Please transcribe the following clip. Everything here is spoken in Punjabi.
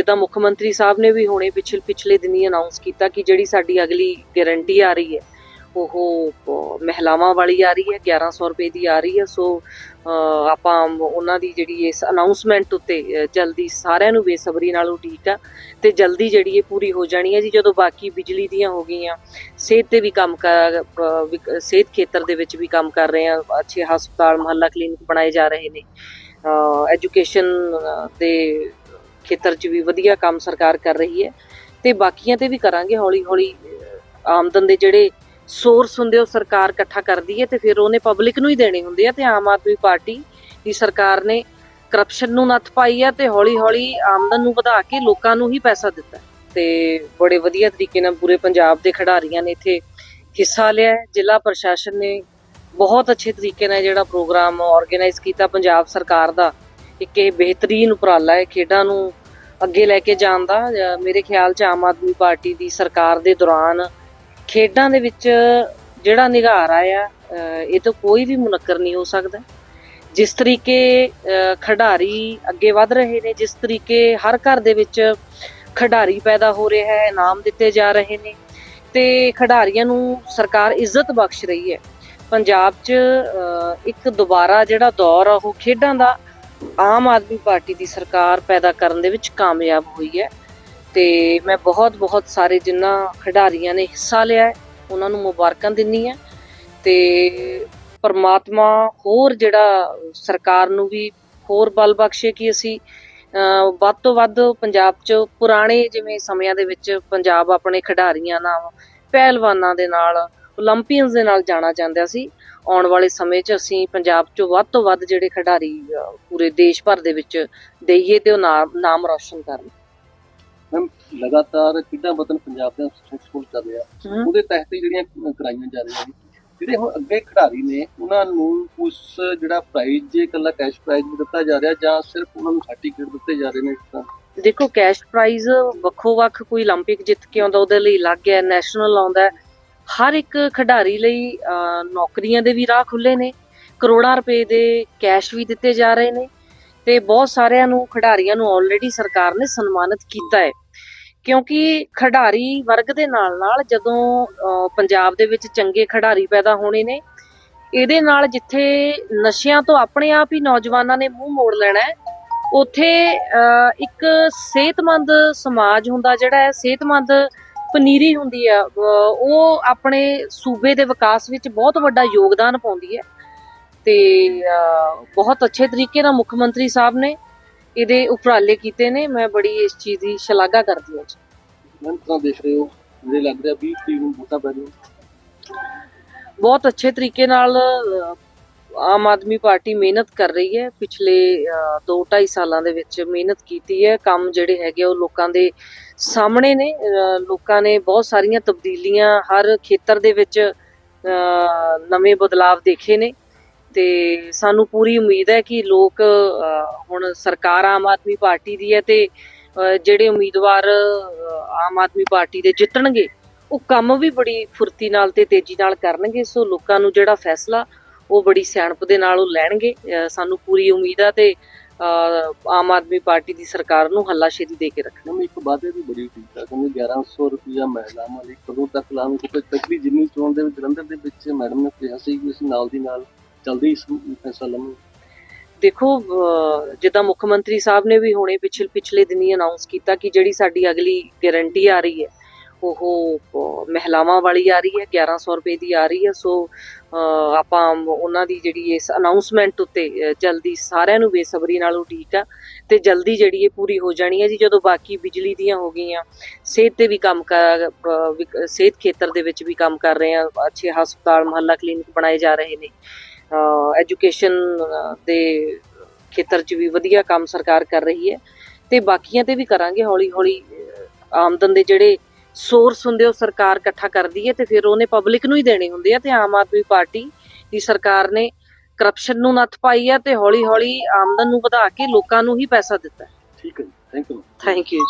ਜਿੱਦਾਂ ਮੁੱਖ ਮੰਤਰੀ ਸਾਹਿਬ ਨੇ ਵੀ ਹੁਣੇ ਪਿਛਲੇ ਪਿਛਲੇ ਦਿਨੀ ਅਨਾਉਂਸ ਕੀਤਾ ਕਿ ਜਿਹੜੀ ਸਾਡੀ ਅਗਲੀ ਗਾਰੰਟੀ ਆ ਰਹੀ ਹੈ, ਉਹ ਮਹਿਲਾਵਾਂ ਵਾਲੀ ਆ ਰਹੀ ਹੈ 1100 ਰੁਪਏ ਦੀ ਆ ਰਹੀ ਹੈ। ਸੋ ਆਪਾਂ ਉਹਨਾਂ ਦੀ ਜਿਹੜੀ ਇਸ ਅਨਾਉਂਸਮੈਂਟ ਉੱਤੇ ਜਲਦੀ ਸਾਰਿਆਂ ਨੂੰ ਬੇਸਬਰੀ ਨਾਲ ਉਡੀਕ ਆ ਤੇ ਜਲਦੀ ਜਿਹੜੀ ਇਹ ਪੂਰੀ ਹੋ ਜਾਣੀ ਹੈ ਜੀ। ਜਦੋਂ ਬਾਕੀ ਬਿਜਲੀ ਦੀਆਂ ਹੋ ਗਈਆਂ, ਸਿਹਤ ਤੇ ਵੀ ਕੰਮ ਕਰ ਸਿਹਤ ਖੇਤਰ ਦੇ ਵਿੱਚ ਵੀ ਕੰਮ ਕਰ ਰਹੇ ਆ। ਅੱਛੇ ਹਸਪਤਾਲ, ਮੁਹੱਲਾ ਕਲੀਨਿਕ ਬਣਾਏ ਜਾ ਰਹੇ ਨੇ। ਐਜੂਕੇਸ਼ਨ ਦੇ ਖੇਤਰ 'ਚ ਵੀ ਵਧੀਆ ਕੰਮ ਸਰਕਾਰ ਕਰ ਰਹੀ ਹੈ ਤੇ ਬਾਕੀਆਂ ਤੇ ਵੀ ਕਰਾਂਗੇ ਹੌਲੀ ਹੌਲੀ ਆਮਦਨ ਦੇ ਜਿਹੜੇ ਸੋਰਸ ਹੁੰਦੇ ਉਹ ਸਰਕਾਰ ਇਕੱਠਾ ਕਰਦੀ ਹੈ ਤੇ ਫਿਰ ਉਹਨੇ ਪਬਲਿਕ ਨੂੰ ਹੀ ਦੇਣੇ ਹੁੰਦੇ ਆ ਤੇ ਆਮ ਆਦਮੀ ਪਾਰਟੀ ਦੀ ਸਰਕਾਰ ਨੇ ਕਰਪਸ਼ਨ ਨੂੰ ਨੱਥ ਪਾਈ ਆ ਤੇ ਹੌਲੀ ਹੌਲੀ ਆਮਦਨ ਨੂੰ ਵਧਾ ਕੇ ਲੋਕਾਂ ਨੂੰ ਹੀ ਪੈਸਾ ਦਿੱਤਾ ਹੈ। ਤੇ ਬੜੇ ਵਧੀਆ ਤਰੀਕੇ ਨਾਲ ਪੂਰੇ ਪੰਜਾਬ ਦੇ ਖਿਡਾਰੀਆਂ ਨੇ ਇੱਥੇ ਹਿੱਸਾ ਲਿਆ ਜ਼ਿਲ੍ਹਾ ਪ੍ਰਸ਼ਾਸਨ ਨੇ ਬਹੁਤ ਅੱਛੇ ਤਰੀਕੇ ਨਾਲ ਜਿਹੜਾ ਪ੍ਰੋਗਰਾਮ ਆਰਗੇਨਾਈਜ਼ ਕੀਤਾ ਪੰਜਾਬ ਸਰਕਾਰ ਦਾ ਇੱਕ ਇਹ ਬਿਹਤਰੀਨ ਉਪਰਾਲਾ ਹੈ, ਖੇਡਾਂ ਨੂੰ ਅੱਗੇ ਲੈ ਕੇ ਜਾਣ ਦਾ ਮੇਰੇ ਖਿਆਲ 'ਚ ਆਮ ਆਦਮੀ ਪਾਰਟੀ ਦੀ ਸਰਕਾਰ ਦੇ ਦੌਰਾਨ ਖੇਡਾਂ ਦੇ ਵਿੱਚ ਜਿਹੜਾ ਨਿਗਾਰ ਆਇਆ ਇਹ ਤਾਂ ਕੋਈ ਵੀ ਮੁਨੱਕਰ ਨਹੀਂ ਹੋ ਸਕਦਾ। ਜਿਸ ਤਰੀਕੇ ਖਿਡਾਰੀ ਅੱਗੇ ਵਧ ਰਹੇ ਨੇ, ਜਿਸ ਤਰੀਕੇ ਹਰ ਘਰ ਦੇ ਵਿੱਚ ਖਿਡਾਰੀ ਪੈਦਾ ਹੋ ਰਿਹਾ ਹੈ, ਇਨਾਮ ਦਿੱਤੇ ਜਾ ਰਹੇ ਨੇ, ਤੇ ਖਿਡਾਰੀਆਂ ਨੂੰ ਸਰਕਾਰ ਇੱਜ਼ਤ ਬਖਸ਼ ਰਹੀ ਹੈ। ਪੰਜਾਬ 'ਚ ਇੱਕ ਦੁਬਾਰਾ ਜਿਹੜਾ ਦੌਰ ਆ, ਉਹ ਖੇਡਾਂ ਦਾ ਆਮ ਆਦਮੀ ਪਾਰਟੀ ਦੀ ਸਰਕਾਰ ਪੈਦਾ ਕਰਨ ਦੇ ਵਿੱਚ ਕਾਮਯਾਬ ਹੋਈ ਹੈ ਤੇ ਮੈਂ ਬਹੁਤ ਬਹੁਤ ਸਾਰੇ ਜਿਨ੍ਹਾਂ ਖਿਡਾਰੀਆਂ ਨੇ ਹਿੱਸਾ ਲਿਆ ਹੈ, ਉਹਨਾਂ ਨੂੰ ਮੁਬਾਰਕਾਂ ਦਿੰਨੀ ਆ ਤੇ ਪਰਮਾਤਮਾ ਹੋਰ ਜਿਹੜਾ ਸਰਕਾਰ ਨੂੰ ਵੀ ਹੋਰ ਬਲ ਬਖਸ਼ੇ ਕਿ ਅਸੀਂ ਵੱਧ ਤੋਂ ਵੱਧ ਪੰਜਾਬ 'ਚ ਪੁਰਾਣੇ ਜਿਵੇਂ ਸਮਿਆਂ ਦੇ ਵਿੱਚ ਪੰਜਾਬ ਆਪਣੇ ਖਿਡਾਰੀਆਂ ਨਾਲ, ਪਹਿਲਵਾਨਾਂ ਦੇ ਨਾਲ 올림ਪੀਅਨਸ ਦੇ ਨਾਲ ਜਾਣਾ ਚਾਹੁੰਦੇ ਸੀ। ਆਉਣ ਵਾਲੇ ਸਮੇਂ 'ਚ ਅਸੀਂ ਪੰਜਾਬ 'ਚੋਂ ਵੱਧ ਤੋਂ ਵੱਧ ਜਿਹੜੇ ਖਿਡਾਰੀ ਪੂਰੇ ਦੇਸ਼ ਭਰ ਦੇ ਵਿੱਚ ਦੇਈਏ ਤੇ ਉਹ ਨਾਮ ਰੌਸ਼ਨ ਕਰਨ। ਮੈਮ ਲਗਾਤਾਰ ਕਿੱਡਾ ਵਤਨ ਪੰਜਾਬ ਦਾ ਸਕੂਲ ਚੱਲ ਰਿਹਾ। ਉਹਦੇ ਤਹਿਤ ਜਿਹੜੀਆਂ ਕਰਾਈਆਂ ਜਾ ਰਹੀਆਂ ਨੇ ਜਿਹੜੇ ਹੁਣ ਅੱਗੇ ਖਿਡਾਰੀ ਨੇ ਉਹਨਾਂ ਨੂੰ ਉਸ ਜਿਹੜਾ ਪ੍ਰਾਈਜ਼ ਜੇ ਇਕੱਲਾ ਕੈਸ਼ ਪ੍ਰਾਈਜ਼ ਦਿੱਤਾ ਜਾ ਰਿਹਾ ਜਾਂ ਸਿਰਫ ਉਹਨਾਂ ਨੂੰ ਸਰਟੀਫਿਕੇਟ ਦਿੱਤੇ ਜਾ ਰਹੇ ਨੇ ਇਸ ਤਰ੍ਹਾਂ? ਦੇਖੋ ਕੈਸ਼ ਪ੍ਰਾਈਜ਼ ਵੱਖੋ ਵੱਖ ਕੋਈ 올림픽 ਜਿੱਤ ਕੇ ਆਉਂਦਾ ਉਹਦੇ ਲਈ ਲੱਗ ਗਿਆ ਨੈਸ਼ਨਲ ਆਉਂਦਾ ਹਰ ਇੱਕ ਖਿਡਾਰੀ ਲਈ ਅਹ, ਨੌਕਰੀਆਂ ਦੇ ਵੀ ਰਾਹ ਖੁੱਲੇ ਨੇ ਕਰੋੜਾਂ ਰੁਪਏ ਦੇ ਕੈਸ਼ ਵੀ ਦਿੱਤੇ ਜਾ ਰਹੇ ਨੇ ਤੇ ਬਹੁਤ ਸਾਰਿਆਂ ਨੂੰ ਖਿਡਾਰੀਆਂ ਨੂੰ ਆਲਰੇਡੀ ਸਰਕਾਰ ਨੇ ਸਨਮਾਨਿਤ ਕੀਤਾ ਹੈ। ਕਿਉਂਕਿ ਖਿਡਾਰੀ ਵਰਗ ਦੇ ਨਾਲ ਨਾਲ ਜਦੋਂ ਅਹ, ਪੰਜਾਬ ਦੇ ਵਿੱਚ ਚੰਗੇ ਖਿਡਾਰੀ ਪੈਦਾ ਹੋਣੇ ਨੇ ਇਹਦੇ ਨਾਲ ਜਿੱਥੇ ਨਸ਼ਿਆਂ ਤੋਂ ਆਪਣੇ ਆਪ ਹੀ ਨੌਜਵਾਨਾਂ ਨੇ ਮੂੰਹ ਮੋੜ ਲੈਣਾ ਹੈ ਉਥੇ ਅਹ, ਇੱਕ ਸਿਹਤਮੰਦ ਸਮਾਜ ਹੁੰਦਾ ਜਿਹੜਾ ਹੈ ਸਿਹਤਮੰਦ ਪਨੀਰੀ ਹੁੰਦੀ ਆ ਉਹ ਆਪਣੇ ਸੂਬੇ ਦੇ ਵਿਕਾਸ ਵਿੱਚ ਬਹੁਤ ਵੱਡਾ ਯੋਗਦਾਨ ਪਾਉਂਦੀ ਹੈ ਤੇ ਬਹੁਤ ਅੱਛੇ ਤਰੀਕੇ ਨਾਲ ਮੁੱਖ ਮੰਤਰੀ ਸਾਹਿਬ ਨੇ ਇਹਦੇ ਉਪਰਾਲੇ ਕੀਤੇ ਨੇ ਮੈਂ ਬੜੀ ਇਸ ਚੀਜ਼ ਦੀ ਸ਼ਲਾਘਾ ਕਰਦੀ ਹਾਂ ਜੀ। ਤਾਂ ਦੇਖ ਰਹੇ ਹੋ? ਜਿਹੜੇ ਲੱਗ ਰਿਹਾ 20 ਤਰੀਕ ਨੂੰ ਵੋਟਾਂ ਪੈ ਰਹੀਆਂ। ਬਹੁਤ ਅੱਛੇ ਤਰੀਕੇ ਨਾਲ ਆਮ ਆਦਮੀ ਪਾਰਟੀ ਮਿਹਨਤ ਕਰ ਰਹੀ ਹੈ। ਪਿਛਲੇ 2-2.5 ਸਾਲਾਂ ਦੇ ਵਿੱਚ ਮਿਹਨਤ ਕੀਤੀ ਹੈ। ਕੰਮ ਜਿਹੜੇ ਹੈਗੇ ਉਹ ਲੋਕਾਂ ਦੇ ਸਾਹਮਣੇ ਨੇ। ਲੋਕਾਂ ਨੇ ਬਹੁਤ ਸਾਰੀਆਂ ਤਬਦੀਲੀਆਂ ਹਰ ਖੇਤਰ ਦੇ ਵਿੱਚ ਨਵੇਂ ਬਦਲਾਵ ਦੇਖੇ ਨੇ। ਤੇ ਸਾਨੂੰ ਪੂਰੀ ਉਮੀਦ ਹੈ ਕਿ ਲੋਕ ਹੁਣ ਸਰਕਾਰ ਆਮ ਆਦਮੀ ਪਾਰਟੀ ਦੀ ਹੈ ਤੇ ਜਿਹੜੇ ਉਮੀਦਵਾਰ ਆਮ ਆਦਮੀ ਪਾਰਟੀ ਦੇ ਜਿੱਤਣਗੇ, ਉਹ ਕੰਮ ਵੀ ਬੜੀ ਫੁਰਤੀ ਨਾਲ ਤੇ ਤੇਜ਼ੀ ਨਾਲ ਕਰਨਗੇ। ਸੋ ਲੋਕਾਂ ਨੂੰ ਜਿਹੜਾ ਫੈਸਲਾ ਉਹ ਬੜੀ ਸਿਆਣਪ ਦੇ ਨਾਲ ਉਹ ਲੈਣਗੇ। ਸਾਨੂੰ ਪੂਰੀ ਉਮੀਦ ਆ ਤੇ ਆਮ ਆਦਮੀ ਪਾਰਟੀ ਦੀ ਸਰਕਾਰ ਨੂੰ ਹੱਲਾਸ਼ੇਰੀ ਦੇ ਕੇ ਰੱਖਣਾ। ਮੈਮ ਇੱਕ ਵਾਅਦੇ ਦੀ ਬੜੀ ਠੀਕ ਹੈ ਕਹਿੰਦੇ 1100 ਰੁਪਇਆ ਮਹਿਲਾਵਾਂ ਲਈ ਕਦੋਂ ਤੱਕ ਲਾਵਾਂਗੇ ਕਿਉਂਕਿ ਪਿਛਲੀ ਜਿੰਨੀ ਚੋਣ ਦੇ ਵਿੱਚ ਜਲੰਧਰ ਦੇ ਵਿੱਚ ਮੈਡਮ ਨੇ ਕਿਹਾ ਸੀ ਕਿ ਅਸੀਂ ਨਾਲ ਦੀ ਨਾਲ ਜਲਦੀ ਇਸ ਫੈਸਲਾ ਲਵਾਂਗੇ। ਦੇਖੋ ਜਿੱਦਾਂ ਮੁੱਖ ਮੰਤਰੀ ਸਾਹਿਬ ਨੇ ਵੀ ਹੁਣੇ ਪਿਛਲੇ ਪਿਛਲੇ ਦਿਨੀ ਅਨਾਉਂਸ ਕੀਤਾ ਕਿ ਜਿਹੜੀ ਸਾਡੀ ਅਗਲੀ ਗਾਰੰਟੀ ਆ ਰਹੀ ਹੈ ਉਹ ਮਹਿਲਾਵਾਂ ਵਾਲੀ ਆ ਰਹੀ ਹੈ 1100 ਰੁਪਏ ਦੀ ਆ ਰਹੀ ਹੈ। ਸੋ ਆਪਾਂ ਉਹਨਾਂ ਦੀ ਜਿਹੜੀ ਇਸ ਅਨਾਉਂਸਮੈਂਟ ਉੱਤੇ ਅਹ, ਜਲਦੀ ਸਾਰਿਆਂ ਨੂੰ ਬੇਸਬਰੀ ਨਾਲ ਉਡੀਕ ਆ ਤੇ ਜਲਦੀ ਜਿਹੜੀ ਇਹ ਪੂਰੀ ਹੋ ਜਾਣੀ ਹੈ ਜੀ। ਜਦੋਂ ਬਾਕੀ ਬਿਜਲੀ ਦੀਆਂ ਹੋ ਗਈਆਂ ਸਿਹਤ ਤੇ ਵੀ ਕੰਮ ਕਰ ਸਿਹਤ ਖੇਤਰ ਦੇ ਵਿੱਚ ਵੀ ਕੰਮ ਕਰ ਰਹੇ ਆ। ਅੱਛੇ ਹਸਪਤਾਲ ਮੁਹੱਲਾ ਕਲੀਨਿਕ ਬਣਾਏ ਜਾ ਰਹੇ ਨੇ। ਐਜੂਕੇਸ਼ਨ ਦੇ ਖੇਤਰ 'ਚ ਵੀ ਵਧੀਆ ਕੰਮ ਸਰਕਾਰ ਕਰ ਰਹੀ ਹੈ ਤੇ ਬਾਕੀਆਂ ਤੇ ਵੀ ਕਰਾਂਗੇ ਹੌਲੀ ਹੌਲੀ ਆਮਦਨ ਦੇ ਜਿਹੜੇ ਸੋਰਸ ਹੁੰਦੇ ਉਹ ਸਰਕਾਰ ਇਕੱਠਾ ਕਰਦੀ ਹੈ ਤੇ ਫਿਰ ਉਹਨੇ ਪਬਲਿਕ ਨੂੰ ਹੀ ਦੇਣੇ ਹੁੰਦੇ ਆ ਤੇ ਆਮ ਆਦਮੀ ਪਾਰਟੀ ਦੀ ਸਰਕਾਰ ਨੇ ਕਰਪਸ਼ਨ ਨੂੰ ਨੱਥ ਪਾਈ ਹੈ ਤੇ ਹੌਲੀ ਹੌਲੀ ਆਮਦਨ ਨੂੰ ਵਧਾ ਕੇ ਲੋਕਾਂ ਨੂੰ ਹੀ ਪੈਸਾ ਦਿੱਤਾ। ਠੀਕ ਹੈ ਥੈਂਕ ਯੂ ਥੈਂਕ ਯੂ